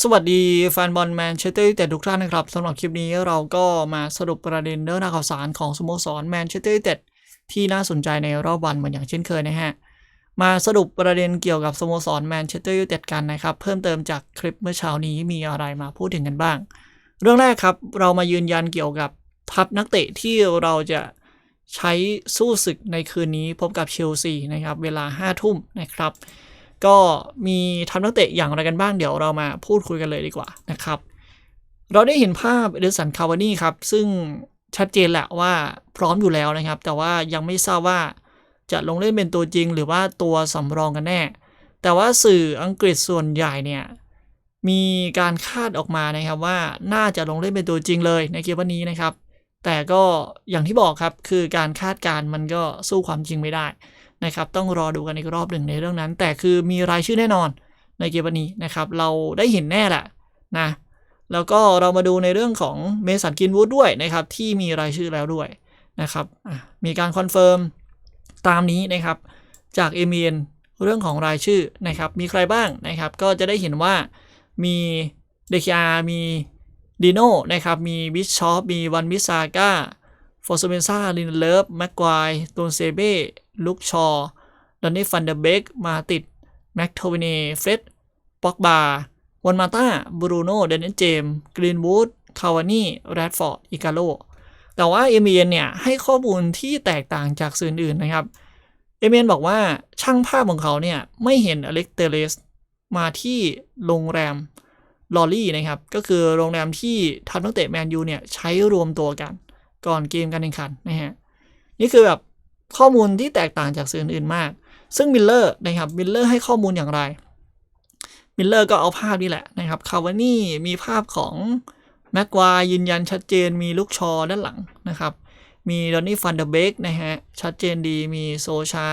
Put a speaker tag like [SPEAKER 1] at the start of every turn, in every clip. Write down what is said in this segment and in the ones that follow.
[SPEAKER 1] สวัสดีแฟนบอลแมนเชสเตอร์ยูไนเต็ดทุกท่านนะครับสำหรับคลิปนี้เราก็มาสรุปประเด็นเรื่องราวข่าวสารของสโมสรแมนเชสเตอร์ยูไนเต็ดที่น่าสนใจในรอบวันเหมือนอย่างเช่นเคยนะฮะ มาสรุปประเด็นเกี่ยวกับสโมสรแมนเชสเตอร์ยูไนเต็ดกันนะครับ เพิ่มเติมจากคลิปเมื่อเช้านี้มีอะไรมาพูดถึงกันบ้าง เรื่องแรกครับเรามายืนยันเกี่ยวกับทัพนักเตะที่เราจะใช้สู้ศึกในคืนนี้พบกับเชลซีนะครับเวลา5ทุ่มนะครับ ก็มีทัพนักเตะอย่างไรกันบ้างเดี๋ยวเรามาพูดคุยกันเลยดีกว่านะครับ เราได้เห็นภาพเดสันคาวานี่ครับ ซึ่งชัดเจนแหละว่าพร้อมอยู่แล้วนะครับ แต่ว่ายังไม่ทราบว่าจะลงเล่นเป็นตัวจริงหรือว่าตัวสำรองกันแน่ แต่ว่าสื่ออังกฤษส่วนใหญ่เนี่ยมีการคาดออกมานะครับว่าน่าจะลงเล่นเป็นตัวจริงเลยในเกมวันนี้นะครับ แต่ก็อย่างที่บอกครับคือการคาดการณ์มันก็สู้ความจริงไม่ได้ นะครับต้องรอดูกันอีกรอบหนึ่งในเรื่องนั้น แต่คือมีรายชื่อแน่นอนในเกมวันนี้นะครับเราได้เห็นแน่แหละนะแล้วก็เรามาดูในเรื่องของเมสันกินวูดด้วยนะครับที่มีรายชื่อแล้วด้วยนะครับมีการคอนเฟิร์มตามนี้นะครับจากเอเมียนเรื่องของรายชื่อนะครับมีใครบ้างนะครับก็จะได้เห็นว่ามีเดคิอามีดิโนนะครับมีบิชชอปมีวันมิซาก้า ฟอร์ซเมนซาลินเลิฟแม็กควายตูนเซเบ้ลุกชอดอนนี่ฟันเดเบกมาติดแม็กโทเวเนเฟรดป็อกบาวันมาตาบรูโน่เดนนิสเจมกรีนวูดคาวานี่แรดฟอร์ดอิกาโลแต่ว่าเอเมียนเนี่ยให้ข้อมูลที่แตกต่างจากสื่ออื่นนะครับ เอเมียนบอกว่าช่างภาพของเขาเนี่ยไม่เห็นอเล็กเตเลสมาที่โรงแรมลอรี่นะครับ ก็คือโรงแรมที่ทัพนักเตะแมนยูเนี่ยใช้รวมตัวกัน ก่อนเกมการแข่งขันนะฮะนี่คือแบบข้อมูลที่แตกต่างจากสื่ออื่นมาก ซึ่งมิลเลอร์นะครับมิลเลอร์ให้ข้อมูลอย่างไรมิลเลอร์ก็เอาภาพนี่แหละนะครับคาวานี่มีภาพของแม็กควายยืนยันชัดเจนมีลูกชอด้านหลังนะครับมีดอนนี่ฟันเดอร์เบกนะฮะชัดเจนดีมีโซชา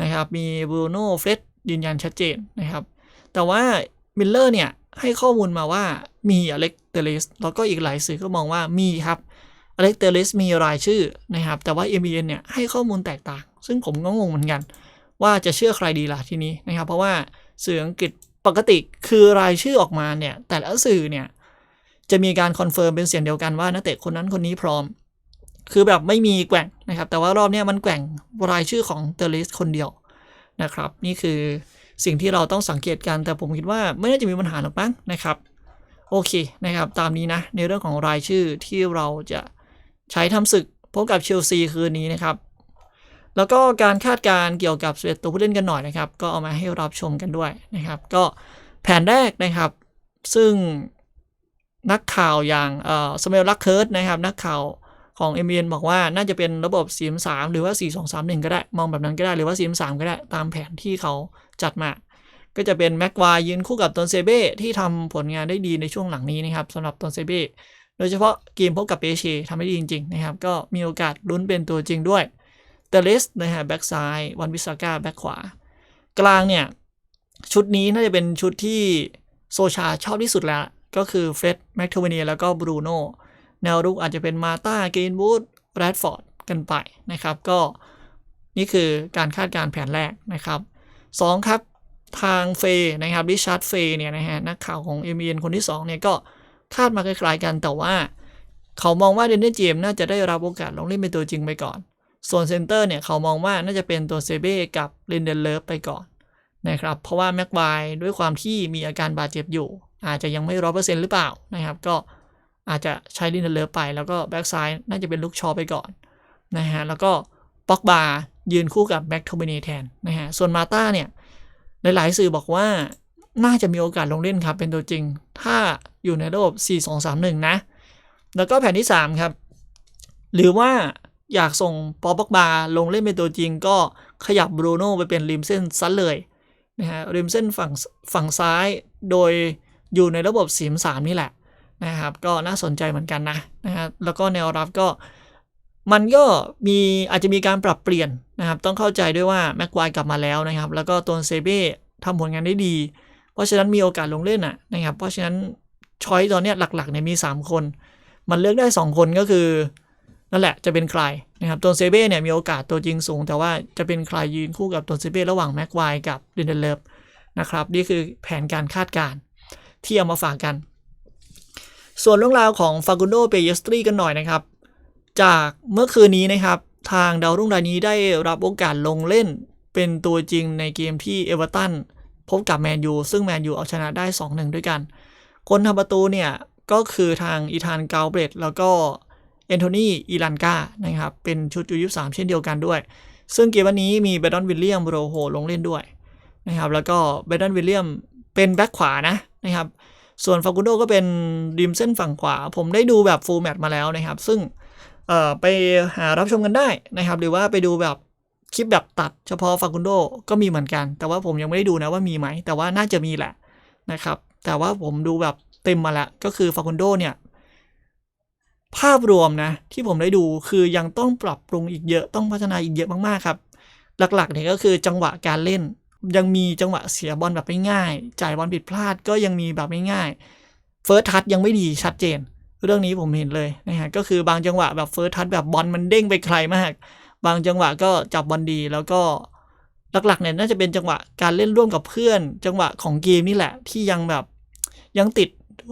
[SPEAKER 1] นะครับมีบรูโน่เฟรดยืนยันชัดเจนนะครับแต่ว่ามิลเลอร์เนี่ยให้ข้อมูลมาว่ามีอเล็กเตเลสแล้วก็อีกหลายสื่อก็มองว่ามีครับ อเล็กเตเลสมีรายชื่อนะครับ แต่ว่า m อ็เนี่ยให้ข้อมูลแตกต่าง ซึ่งผมก็งงเหมือนกัน ว่าจะเชื่อใครดีล่ะทีนี้นะครับ เพราะว่าสื่ออังกฤษปกติคือรายชื่อออกมาเนี่ย แต่ละสื่อเนี่ย จะมีการคอนเฟิร์มเป็นเสียงเดียวกันว่านักเตะคนนั้นคนนี้พร้อม คือแบบไม่มีแกว่งนะครับ แต่ว่ารอบนี้มันแกว่งรายชื่อของเตเลสคนเดียวนะครับ นี่คือสิ่งที่เราต้องสังเกตกันแต่ผมคิดว่าไม่น่าจะมีปัญหาหรอกมั้งนะครับ โอเคนะครับ ตามนี้นะในเรื่องของรายชื่อที่เราจะ ใช้ทำศึกพบกับเชลซีคืนนี้นะครับ แล้วก็การคาดการเกี่ยวกับสเวตตัวผู้เล่นกันหน่อยนะครับ ก็เอามาให้รับชมกันด้วยนะครับ ก็แผนแรกนะครับ ซึ่งนักข่าวอย่างเอ่อสเมลลักเคิร์ดนะครับ นักข่าวของเอ็มเอ็นบอกว่าน่าจะเป็นระบบ4 3หรือว่า 4 2 3 1 ก็ได้ มองแบบนั้นก็ได้หรือว่า4 3ก็ได้ตามแผนที่เขาจัดมา ก็จะเป็นแม็กวายยืนคู่กับตอนเซเบ้ที่ทำผลงานได้ดีในช่วงหลังนี้นะครับสำหรับตอนเซเบ้ โดยเฉพาะเกมพบกับเปเชทำได้ดีจริง ๆ นะครับ ก็มีโอกาสลุ้นเป็นตัวจริงด้วยเตเลสนะฮะแบ็กซ้ายวันวิสาก้าแบ็กขวา กลางเนี่ย ชุดนี้น่าจะเป็นชุดที่โซชาชอบที่สุดแล้ว ก็คือเฟร็ดแม็กโทเวเนียแล้วก็บรูโน่แนวรุกอาจจะเป็นมาตาเกนบูดแรดฟอร์ดกันไปนะครับ ก็นี่คือการคาดการแผนแรกนะครับ2ครับทางเฟนะครับริชาร์ดเฟเนี่ยนะฮะนักข่าวของเอ็มเอ็นคนที่2เนี่ยก็ คาดมาคล้ายๆกันแต่ว่า เขามองว่าเดนเนเจมน่าจะได้รับโอกาสลงเล่นเป็นตัวจริงไปก่อน ส่วนเซนเตอร์เนี่ยเขามองว่าน่าจะเป็นตัวเซเบ้กับเลนเดนเลิฟไปก่อนนะครับเพราะว่าแม็กไวด้วยความที่มีอาการบาดเจ็บอยู่ อาจจะยังไม่ร้อยเปอร์เซ็นต์หรือเปล่านะครับ ก็อาจจะใช้ลินเดนเลิฟไปแล้วก็แบ็กซ้ายน่าจะเป็นลูกชอไปก่อนนะฮะแล้วก็ป็อกบายืนคู่กับแบ็กโทเบเนแทนนะฮะส่วนมาต้าเนี่ยหลาย ๆ สื่อบอกว่า น่าจะมีโอกาสลงเล่นครับเป็นตัวจริง ถ้าอยู่ในระบบ 4-2-3-1 นะ แล้วก็แผนที่ 3 ครับ หรือว่าอยากส่งปอปักบาลงเล่นเป็นตัวจริง ก็ขยับบรูโน่ไปเป็นริมเส้นซัดเลยนะฮะริมเส้นฝั่งฝั่งซ้ายโดยอยู่ในระบบ4-3นี่แหละนะครับ ก็น่าสนใจเหมือนกันนะนะฮะแล้วก็แนวรับก็มันก็มีอาจจะมีการปรับเปลี่ยนนะครับ ต้องเข้าใจด้วยว่าแม็กควายกลับมาแล้วนะครับ แล้วก็ตัวเซเบ้ทำผลงานได้ดี เพราะฉะนั้นมีโอกาสลงเล่นอะนะครับ เพราะฉะนั้นช้อยตอนนี้หลักๆเนี่ยมี 3 คน มันเลือกได้ 2 คนก็คือ นั่นแหละจะเป็นใครนะครับตัวเซเบ้เนี่ยมีโอกาสตัวจริงสูง แต่ว่าจะเป็นใครยืนคู่กับตัวเซเบ้ระหว่างแม็กไวกับเดนเดเลฟนะครับนี่คือแผนการคาดการณ์ที่เอามาฝากกัน ส่วนเรื่องราวของฟากุนโดเปเยสตรีกันหน่อยนะครับ จากเมื่อคืนนี้นะครับทางดาวรุ่งรายนี้ได้รับโอกาสลงเล่นเป็นตัวจริงในเกมที่เอเวอร์ตัน พบกับแมนยูซึ่งแมนยูเอาชนะได้ 2-1 ด้วยกัน คนทำประตูเนี่ยก็คือทางอีธานกาเบรตแล้วก็เอนโทนีอีลันกานะครับ เป็นชุดยูยี่สามเช่นเดียวกันด้วย ซึ่งเกมวันนี้มีเบดอนวิลเลียมโรโฮลงเล่นด้วยนะครับแล้วก็เบดอนวิลเลียมเป็นแบ็คขวานะนะครับส่วนฟากุนโดก็เป็นริมเส้นฝั่งขวา ผมได้ดูแบบฟูลแมตมาแล้วนะครับ ซึ่งเออไปหารับชมกันได้นะครับ หรือว่าไปดูแบบ คลิปแบบตัดเฉพาะฟากุนโดก็มีเหมือนกัน แต่ว่าผมยังไม่ได้ดูนะว่ามีไหม แต่ว่าน่าจะมีแหละนะครับ แต่ว่าผมดูแบบเต็มมาแล้วก็คือฟากุนโดเนี่ย ภาพรวมนะที่ผมได้ดูคือยังต้องปรับปรุงอีกเยอะต้องพัฒนาอีกเยอะมากๆครับ หลักๆเนี่ยก็คือจังหวะการเล่น ยังมีจังหวะเสียบอลแบบไม่ง่ายจ่ายบอลผิดพลาดก็ยังมีแบบไม่ง่ายเฟิร์สทัชยังไม่ดีชัดเจน เรื่องนี้ผมเห็นเลยนะฮะก็คือบางจังหวะแบบเฟิร์สทัชแบบบอลมันเด้งไปไกลมาก บางจังหวะก็จับบอลดีแล้วก็หลักๆเนี่ยน่าจะเป็นจังหวะการเล่นร่วมกับเพื่อน จังหวะของเกมนี่แหละ ที่ยังแบบยังติด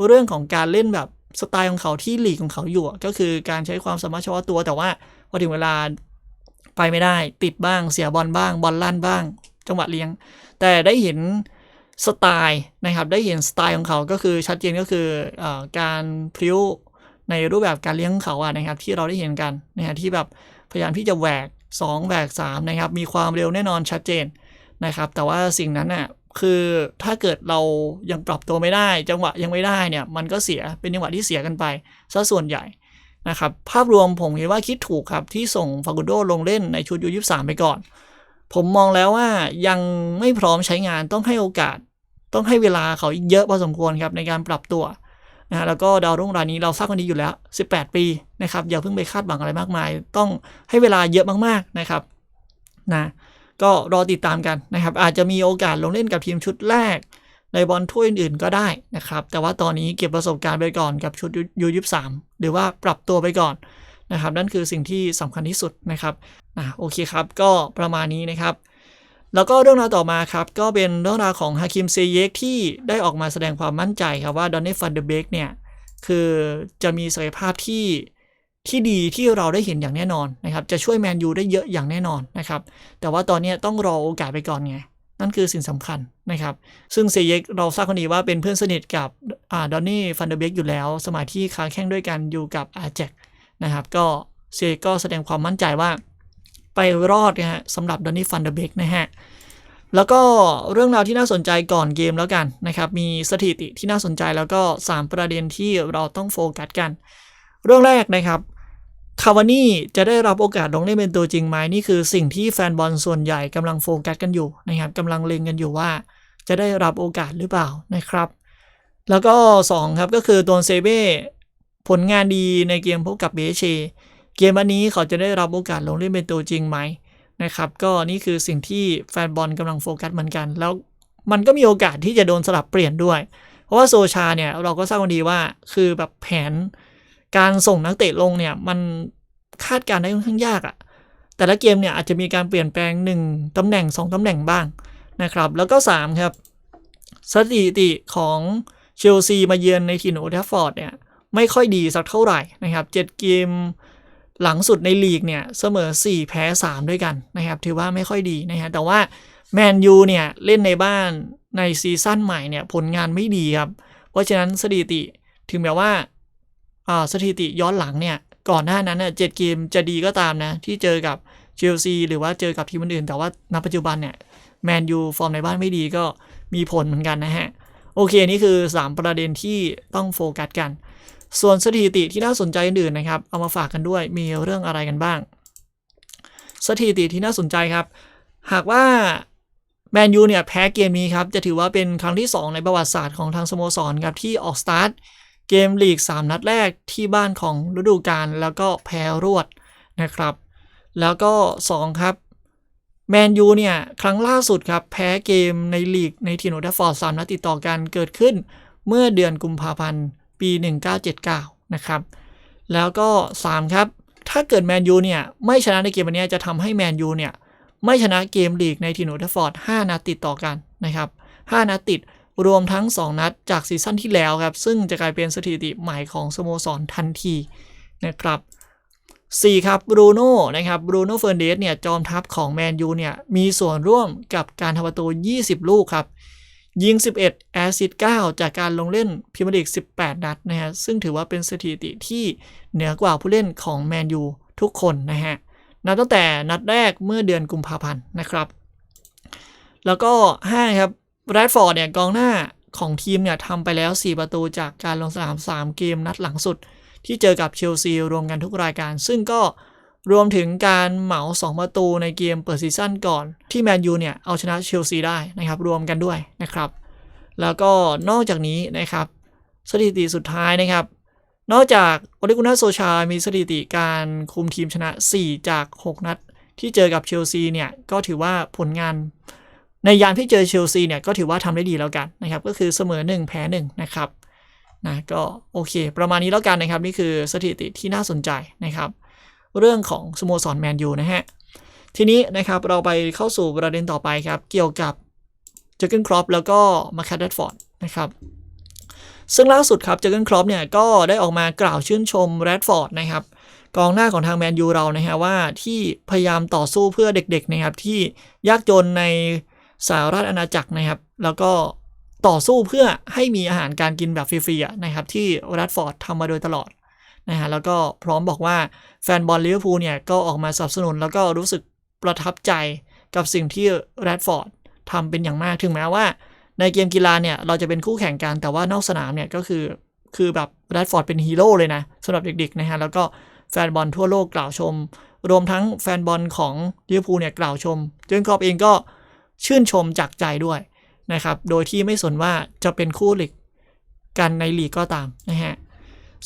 [SPEAKER 1] เรื่องของการเล่นแบบสไตล์ของเขาที่หลีกของเขาอยู่ก็คือการใช้ความสามารถเฉพาะตัว แต่ว่าพอถึงเวลาไปไม่ได้ติดบ้างเสียบอลบ้าง บอลลั่นบ้าง จังหวะเลี้ยง แต่ได้เห็นสไตล์นะครับได้เห็นสไตล์ของเขาก็คือชัดเจนก็คืออการพริ้วในรูปแบบการเลี้ยงของเขาอะนะครับที่เราได้เห็นกันนะฮะที่แบบ พยายามที่จะแหวก 2 แหวก 3 นะครับ มีความเร็วแน่นอนชัดเจนนะครับ แต่ว่าสิ่งนั้นน่ะคือถ้าเกิดเรายังปรับตัวไม่ได้ จังหวะยังไม่ได้เนี่ยมันก็เสียเป็นจังหวะที่เสียกันไปซะส่วนใหญ่นะครับภาพรวมผมเห็นว่าคิดถูกครับ ที่ส่งฟากุโดลงเล่นในชุดยูยีสามไปก่อน ผมมองแล้วว่ายังไม่พร้อมใช้งานต้องให้โอกาส ต้องให้เวลาเขาอีกเยอะพอสมควรครับในการปรับตัว นะแล้วก็ดาวรุ่งรายนี้เราทราบกันดีอยู่แล้ว 18 ปีนะครับอย่าเพิ่งไปคาดหวังอะไรมากมาย ต้องให้เวลาเยอะมากๆนะครับนะก็รอติดตามกันนะครับ อาจจะมีโอกาสลงเล่นกับทีมชุดแรก ในบอลถ้วยอื่นๆก็ได้นะครับ แต่ว่าตอนนี้เก็บประสบการณ์ไปก่อนกับชุดยูยี่สามหรือว่าปรับตัวไปก่อนนะครับ นั่นคือสิ่งที่สำคัญที่สุดนะครับนะโอเคครับ ก็ประมาณนี้นะครับ แล้วก็เรื่องราวต่อมาครับ ก็เป็นเรื่องราวของฮาคิมเซเยกที่ได้ออกมาแสดงความมั่นใจครับว่าดอนเนฟันเดเบกเนี่ย คือจะมีศักยภาพที่ที่ดีที่เราได้เห็นอย่างแน่นอนนะครับ จะช่วยแมนยูได้เยอะอย่างแน่นอนนะครับ แต่ว่าตอนนี้ต้องรอโอกาสไปก่อนไง นั่นคือสิ่งสำคัญนะครับ ซึ่งเซเยกเราทราบคนดีว่าเป็นเพื่อนสนิทกับอ่าดอนนี่ฟันเดเบกอยู่แล้ว สมัยที่ค้าแข่งด้วยกันอยู่กับอาแจกนะครับ ก็เซเยกก็แสดงความมั่นใจว่า ไปรอดนะฮะสำหรับดอนนี่ฟันเดเบกนะฮะแล้วก็เรื่องราวที่น่าสนใจก่อนเกมแล้วกันนะครับมีสถิติที่น่าสนใจแล้วก็ 3 ประเด็นที่เราต้องโฟกัสกัน เรื่องแรกนะครับคาวานี่จะได้รับโอกาสลงเล่นเป็นตัวจริงไหมนี่คือสิ่งที่แฟนบอลส่วนใหญ่กำลังโฟกัสกันอยู่นะครับกำลังเล็งกันอยู่ว่า จะได้รับโอกาสหรือเปล่านะครับ แล้วก็ 2 ครับก็คือตัวเซเบ้ผลงานดีในเกมพบกับเบเช เกมวันนี้เขาจะได้รับโอกาสลงเล่นเป็นตัวจริงไหมนะครับ ก็นี่คือสิ่งที่แฟนบอลกำลังโฟกัสเหมือนกัน แล้วมันก็มีโอกาสที่จะโดนสลับเปลี่ยนด้วย เพราะว่าโซชาเนี่ยเราก็ทราบกันดีว่าคือแบบแผนการส่งนักเตะลงเนี่ยมันคาดการได้ค่อนข้างยากอะแต่ละเกมเนี่ยอาจจะมีการเปลี่ยนแปลง 1ตำแหน่ง 2ตำแหน่งบ้างนะครับ แล้วก็ 3 ครับ สถิติของเชลซีมาเยือนในทีมโอเทฟฟอร์ดเนี่ยไม่ค่อยดีสักเท่าไหร่นะครับ 7 เกม หลังสุดในลีกเนี่ยเสมอ 4 แพ้ 3 ด้วยกันนะครับถือว่าไม่ค่อยดีนะฮะแต่ว่าแมนยูเนี่ยเล่นในบ้านในซีซั่นใหม่เนี่ยผลงานไม่ดีครับ เพราะฉะนั้นสถิติถึงแม้ว่าสถิติย้อนหลังเนี่ยก่อนหน้านั้นเน่ยเจ็ดเกมจะดีก็ตามนะ ที่เจอกับเชลซีหรือว่าเจอกับทีมอื่น แต่ว่าณปัจจุบันเนี่ยแมนยูฟอร์มในบ้านไม่ดีก็มีผลเหมือนกันนะฮะ โอเค นี่คือ 3 ประเด็นที่ต้องโฟกัสกัน ส่วนสถิติที่น่าสนใจอื่นๆนะครับ เอามาฝากกันด้วยมีเรื่องอะไรกันบ้าง สถิติที่น่าสนใจครับ หากว่าแมนยูเนี่ยแพ้เกมนี้ครับ จะถือว่าเป็นครั้งที่ 2 ในประวัติศาสตร์ของทางสโมสรครับที่ออกสตาร์ทเกมลีก 3 นัดแรกที่บ้านของฤดูกาลแล้วก็แพ้รวดนะครับ แล้วก็ 2 ครับแมนยูเนี่ย ครั้งล่าสุดครับ แพ้เกมในลีกในทีโนเดฟอร์ดสามนัดติดต่อกันเกิดขึ้น เมื่อเดือนกุมภาพันธ์ ปี 1979 นะครับ แล้วก็ 3 ครับ ถ้าเกิดแมนยูเนี่ย ไม่ชนะในเกมวันนี้จะทำให้แมนยูเนี่ย ไม่ชนะเกมลีกในทีโนเดฟอร์ด 5 นัดติดต่อกันนะครับ 5 นัดติดรวมทั้ง 2 นัดจากซีซั่นที่แล้วครับ ซึ่งจะกลายเป็นสถิติใหม่ของสโมสรทันทีนะครับ4ครับบรูโน่นะครับบรูโน่เฟอร์เดสเนี่ยจอมทัพของแมนยูเนี่ยมีส่วนร่วมกับการทำประตู 20 ลูกครับ ยิง 11 แอซิสต์9จากการลงเล่นพรีเมียร์ลีก 18 นัดนะฮะ ซึ่งถือว่าเป็นสถิติที่เหนือกว่าผู้เล่นของแมนยูทุกคนนะฮะ นับตั้งแต่นัดแรกเมื่อเดือนกุมภาพันธ์นะครับ แล้วก็ 5 ครับแรดฟอร์ดเนี่ยกองหน้าของทีมเนี่ยทำไปแล้ว 4 ประตูจากการลงสนาม 3 เกมนัดหลังสุด ที่เจอกับเชลซีรวมกันทุกรายการ ซึ่งก็ รวมถึงการเหมา 2 ประตูในเกมเปิดซีซั่นก่อน ที่แมนยูเนี่ย เอาชนะเชลซีได้นะครับ รวมกันด้วยนะครับ แล้วก็นอกจากนี้นะครับ สถิติสุดท้ายนะครับ นอกจากโอเลกุนาโซชา มีสถิติการคุมทีมชนะ 4 จาก 6 นัด ที่เจอกับเชลซีเนี่ย ก็ถือว่าผลงาน ในยามที่เจอเชลซีเนี่ย ก็ถือว่าทำได้ดีแล้วกันนะครับ ก็คือเสมอ 1 แพ้ 1 นะครับนะก็โอเค ประมาณนี้แล้วกันนะครับ นี่คือสถิติที่น่าสนใจนะครับ เรื่องของสโมสรแมนยูนะฮะ ทีนี้นะครับเราไปเข้าสู่ประเด็นต่อไปครับ เกี่ยวกับเจอร์เกนครอปแล้วก็มาแคดเดฟอร์ดนะครับซึ่งล่าสุดครับเจอร์เกนครอปเนี่ยก็ได้ออกมากล่าวชื่นชมแรดฟอร์ดนะครับกองหน้าของทางแมนยูเรานะฮะว่าที่พยายามต่อสู้เพื่อเด็กๆนะครับที่ยากจนในสหรัฐอาณาจักรนะครับ แล้วก็ต่อสู้เพื่อให้มีอาหารการกินแบบฟรีๆนะครับที่แรดฟอร์ดทำมาโดยตลอด นะฮะแล้วก็พร้อมบอกว่าแฟนบอลลิเวอร์พูลเนี่ยก็ออกมาสนับสนุนแล้วก็รู้สึกประทับใจกับสิ่งที่แรดฟอร์ดทำเป็นอย่างมากถึงแม้ว่า ในเกมกีฬาเนี่ยเราจะเป็นคู่แข่งกันแต่ว่านอกสนามเนี่ยก็คือคือแบบแรดฟอร์ดเป็นฮีโร่เลยนะสำหรับเด็กๆนะฮะแล้วก็แฟนบอลทั่วโลกกล่าวชม รวมทั้งแฟนบอลของลิเวอร์พูลเนี่ยกล่าวชมเจนครอปเองก็ชื่นชมจากใจด้วยนะครับ โดยที่ไม่สนว่าจะเป็นคู่หลีกกันในลีกก็ตามนะฮะ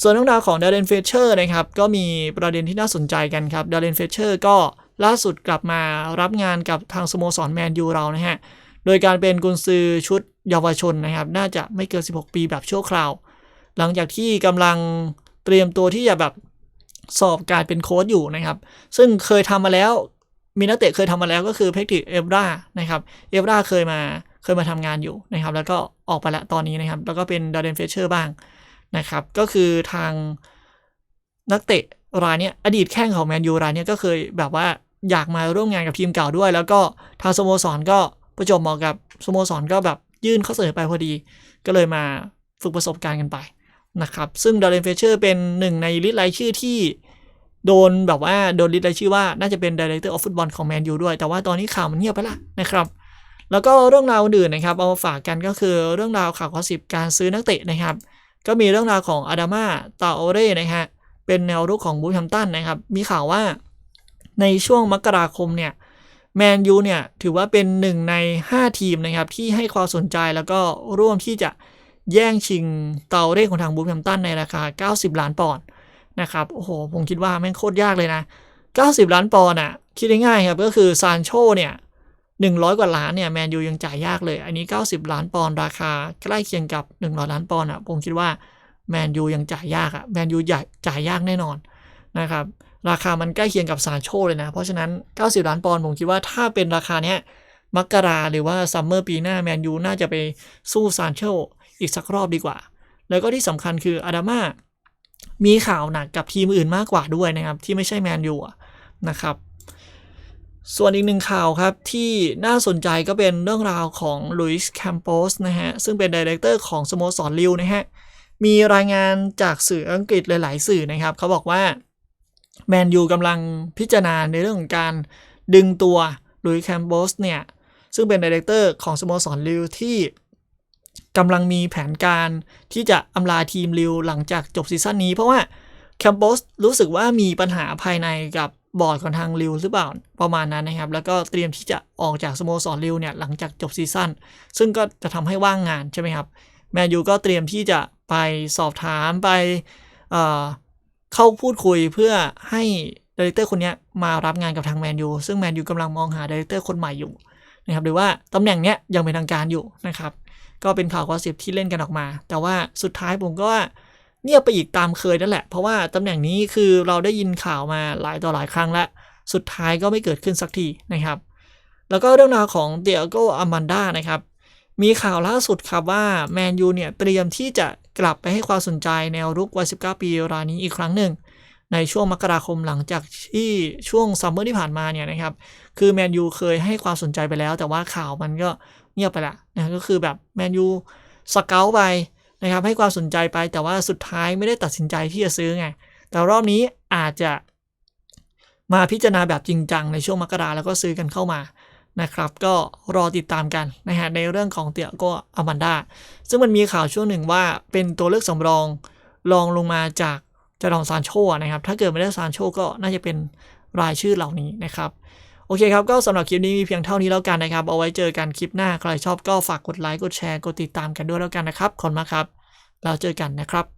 [SPEAKER 1] ส่วนเรื่องราวของดาร์เรนเฟเชอร์นะครับก็มีประเด็นที่น่าสนใจกันครับดาร์เรนเฟเชอร์ก็ล่าสุดกลับมารับงานกับทางสโมสรแมนยูเรานะฮะโดยการเป็นกุนซือชุดเยาวชนนะครับ น่าจะไม่เกิน 16 ปีแบบชั่วคราว หลังจากที่กำลังเตรียมตัวที่จะแบบสอบการเป็นโค้ชอยู่นะครับ ซึ่งเคยทำมาแล้วมีนักเตะเคยทำมาแล้วก็คือเพกติเอฟรานะครับเอฟราเคยมาเคยมาทำงานอยู่นะครับ แล้วก็ออกไปล้วตอนนี้นะครับ แล้วก็เป็นดาร์เดนเฟเชอร์บ้าง นะครับ ก็คือทางนักเตะรายนี้อดีตแข้งของแมนยูรายนี้ก็เคยแบบว่าอยากมาร่วมงานกับทีมเก่าด้วย แล้วก็ทางสโมสรก็ประจบเหมาะกับสโมสรก็แบบยื่นข้อเสนอไปพอดี ก็เลยมาฝึกประสบการณ์กันไปนะครับ ซึ่งดาร์เรนเฟเชอร์เป็นหนึ่งในลิสต์รายชื่อที่โดนแบบว่าโดนลิสต์รายชื่อว่าน่าจะเป็นดีเรคเตอร์ออฟฟุตบอลของแมนยูด้วย แต่ว่าตอนนี้ข่าวมันเงียบไปละนะครับ แล้วก็เรื่องราวอื่นนะครับ เอามาฝากกันก็คือเรื่องราวข่าวข้อสิบการซื้อนักเตะนะครับ ก็มีเรื่องราวของอาดามาตาโอเร่นะฮะเป็นแนวรุกของบูธแฮมตันนะครับ มีข่าวว่าในช่วงมกราคมเนี่ยแมนยูเนี่ยถือว่าเป็นหนึ่งใน 5 ทีมนะครับ ที่ให้ความสนใจแล้วก็ร่วมที่จะแย่งชิงเตาเร่ของทางบูธแฮมตันในราคา 90 ล้านปอนด์นะครับโอ้โหผมคิดว่าแม่งโคตรยากเลยนะ 90 ล้านปอนด์อะคิดง่ายๆครับก็คือซานโชเนี่ย 100 กว่าล้านเนี่ยแมนยูยังจ่ายยากเลย อันนี้ 90 ล้านปอนด์ราคาใกล้เคียงกับ 100 ล้านปอนด์อะผมคิดว่าแมนยูยังจ่ายยากอะแมนยูใหญ่จ่ายยากแน่นอนนะครับราคามันใกล้เคียงกับซานโชเลยนะ เพราะฉะนั้น 90 ล้านปอนด์ผมคิดว่าถ้าเป็นราคาเนี้ยมกราหรือว่าซัมเมอร์ปีหน้าแมนยูน่าจะไปสู้ซานโชอีกสักรอบดีกว่า แล้วก็ที่สำคัญคืออาดามามีข่าวหนักกับทีมอื่นมากกว่าด้วยนะครับ ที่ไม่ใช่แมนยูนะครับ ส่วนอีกหนึ่งข่าวครับ ที่น่าสนใจก็เป็นเรื่องราวของลุยส์แคมโปสนะฮะ ซึ่งเป็นดีเรคเตอร์ของสโมสรลิวนะฮะ มีรายงานจากสื่ออังกฤษหลาย ๆ สื่อนะครับ เขาบอกว่าแมนยูกำลังพิจารณาในเรื่องของการดึงตัวลุยส์แคมโปสเนี่ย ซึ่งเป็นดีเรคเตอร์ของสโมสรลิวที่กำลังมีแผนการที่จะอำลาทีมลิวหลังจากจบซีซั่นนี้ เพราะว่าแคมโปสรู้สึกว่ามีปัญหาภายในกับ บอร์ดของทางลิวหรือเปล่าประมาณนั้นนะครับ แล้วก็เตรียมที่จะออกจากสโมสรลิวเนี่ยหลังจากจบซีซั่นซึ่งก็จะทำให้ว่างงานใช่ไหมครับแมนยูก็เตรียมที่จะไปสอบถามไปเเข้าพูดคุยเพื่อให้ดีเรคเตอร์คนนี้มารับงานกับทางแมนยูซึ่งแมนยูกำลังมองหาดีเรคเตอร์คนใหม่อยู่นะครับหรือว่าตำแหน่งเนี้ยยังเป็นทางการอยู่นะครับ ก็เป็นข่าวกอสิบที่เล่นกันออกมา แต่ว่าสุดท้ายผมก็ว่า เงียบไปอีกตามเคยนั่นแหละ เพราะว่าตำแหน่งนี้คือเราได้ยินข่าวมาหลายต่อหลายครั้งแล้ว สุดท้ายก็ไม่เกิดขึ้นสักทีนะครับ แล้วก็เรื่องราวของเดียโกอามันดานะครับ มีข่าวล่าสุดครับว่าแมนยูเนี่ยเตรียมที่จะกลับไปให้ความสนใจแนวรุกวัย 19 ปีรายนี้อีกครั้งหนึ่ง ในช่วงมกราคมหลังจากที่ช่วงซัมเมอร์ที่ผ่านมาเนี่ยนะครับ คือแมนยูเคยให้ความสนใจไปแล้ว แต่ว่าข่าวมันก็เงียบไปละนะก็คือแบบแมนยูสเกลไป นะครับให้ความสนใจไปแต่ว่าสุดท้ายไม่ได้ตัดสินใจที่จะซื้อไง แต่รอบนี้อาจจะมาพิจารณาแบบจริงจังในช่วงมกราแล้วก็ซื้อกันเข้ามานะครับ ก็รอติดตามกันนะฮะในเรื่องของเตียโกอามันดาซึ่งมันมีข่าวช่วงหนึ่งว่าเป็นตัวเลือกสำรองรองลงมาจากจารองซานโชนะครับ ถ้าเกิดไม่ได้ซานโชก็น่าจะเป็นรายชื่อเหล่านี้นะครับ โอเคครับ ก็สำหรับคลิปนี้มีเพียงเท่านี้แล้วกันนะครับ เอาไว้เจอกันคลิปหน้า ใครชอบก็ฝากกดไลค์ กดแชร์ กดติดตามกันด้วยแล้วกันนะครับ ขอบคุณมากครับ เราเจอกันนะครับ